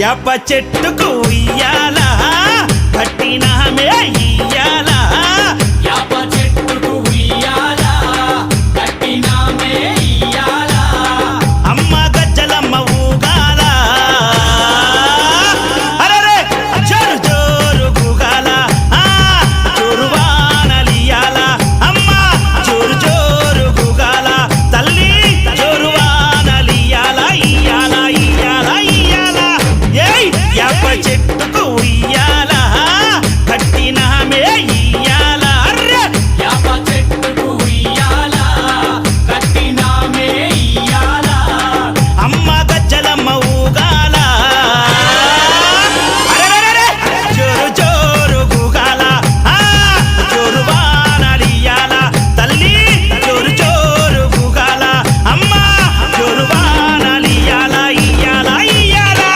యాప చెట్టుకు ఇయ్యాల